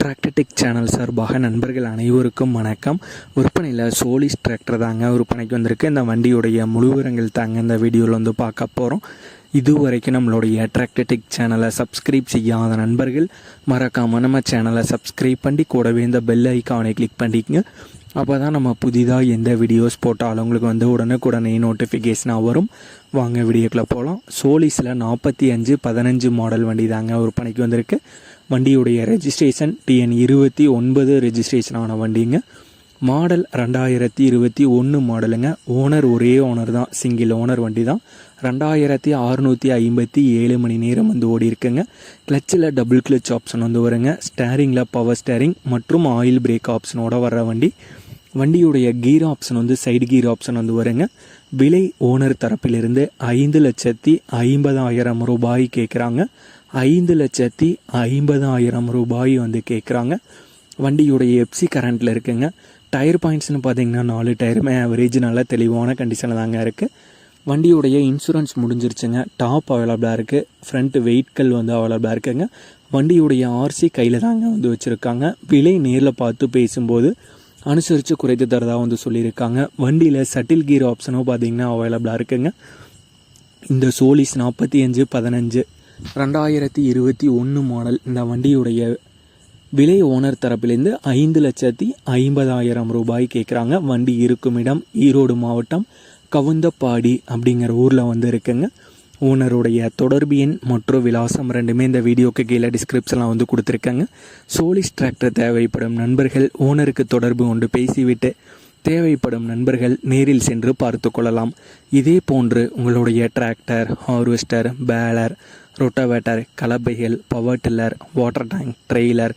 Tractor Tech channel சார்பாக நண்பர்கள் அனைவருக்கும் வணக்கம். விற்பனையில் சோலிஸ் டிராக்டர் தாங்க விற்பனைக்கு வந்திருக்கு. இந்த வண்டியுடைய முழுவிரங்கள் தாங்க இந்த வீடியோவில் வந்து பார்க்க போகிறோம் இதுவரைக்கும் நம்மளுடைய டிராக்டர்டெக் சேனலை சப்ஸ்கிரைப் செய்யாத நண்பர்கள் மறக்காமல் நம்ம சேனலை சப்ஸ்கிரைப் பண்ணி கூடவே இந்த பெல் ஐக்கானை கிளிக் பண்ணிக்கங்க. அப்போ தான் நம்ம புதிதாக எந்த வீடியோஸ் போட்டாலும் உங்களுக்கு வந்து உடனுக்குடனே நோட்டிஃபிகேஷனாக வரும். வாங்க வீடியோக்குள்ளே போகலாம் சோலிஸில் நாற்பத்தி அஞ்சு பதினஞ்சு மாடல் வண்டி தாங்க விற்பனைக்கு வந்திருக்கு. வண்டியுடைய ரெஜிஸ்ட்ரேஷன் டிஎன் இருபத்தி ஒன்பது ரெஜிஸ்ட்ரேஷன் ஆன வண்டிங்க. மாடல் ரெண்டாயிரத்தி இருபத்தி ஒன்று மாடலுங்க. ஓனர் ஒரே ஓனர் தான். சிங்கிள் ஓனர் வண்டி தான். ரெண்டாயிரத்தி அறுநூற்றி ஐம்பத்தி ஏழு மணி நேரம் வந்து ஓடி இருக்குங்க. கிளச்சில் டபுள் கிளச் ஆப்ஷன் வந்து வருங்க. ஸ்டேரிங்கில் பவர் ஸ்டேரிங் மற்றும் ஆயில் பிரேக் ஆப்ஷனோட வர்ற வண்டி. வண்டியுடைய கீர் ஆப்ஷன் வந்து சைடு கீர் ஆப்ஷன் வந்து வருங்க. விலை ஓனர் தரப்பிலிருந்து ஐந்து லட்சத்தி ஐம்பதாயிரம் ரூபாய் கேட்குறாங்க ஐந்து லட்சத்தி ஐம்பதாயிரம் ரூபாய் வந்து கேட்குறாங்க வண்டியுடைய எப்சி கரண்ட்டில் இருக்குங்க. டயர் பாயிண்ட்ஸ்னு பார்த்தீங்கன்னா நாலு டயருமே ஆவரேஜ் நல்ல தெளிவான கண்டிஷனில் தாங்க இருக்குது வண்டியுடைய இன்சூரன்ஸ் முடிஞ்சிருச்சுங்க. டாப் அவைலபிளாக இருக்குது ஃப்ரண்ட் வெயிட்கள் வந்து அவைலபிளாக இருக்குங்க. வண்டியுடைய ஆர்சி கையில் தாங்க வந்து வச்சுருக்காங்க. விலை நேரில் பார்த்து பேசும்போது அனுசரித்து குறைத்து தரதாக வந்து சொல்லியிருக்காங்க. வண்டியில் சட்டில் கீர் ஆப்ஷனும் பார்த்தீங்கன்னா அவைலபிளாக இருக்குங்க. இந்த சோலிஸ் நாற்பத்தி அஞ்சு பதினஞ்சு ரெண்டாயிரத்தி இருபத்தி ஒன்று மாடல் இந்த வண்டியுடைய விலை ஓனர் தரப்பிலேருந்து ஐந்து லட்சத்தி ஐம்பதாயிரம் ரூபாய் கேட்குறாங்க வண்டி இருக்கும் இடம் ஈரோடு மாவட்டம் கவுந்தப்பாடி அப்படிங்கிற ஊரில் வந்து இருக்குங்க. ஓனருடைய தொடர்பு எண் மற்றும் விலாசம் ரெண்டுமே இந்த வீடியோக்கு கீழே டிஸ்கிரிப்ஷனில் வந்து கொடுத்துருக்கேங்க. சோலிஸ் டிராக்டர் தேவைப்படும் நண்பர்கள் ஓனருக்கு தொடர்பு கொண்டு பேசிவிட்டு தேவைப்படும் நண்பர்கள் நேரில் சென்று பார்த்து கொள்ளலாம். இதே போன்று உங்களுடைய tractor harvester baler rotavator கலப்பைகள் power tiller water tank trailer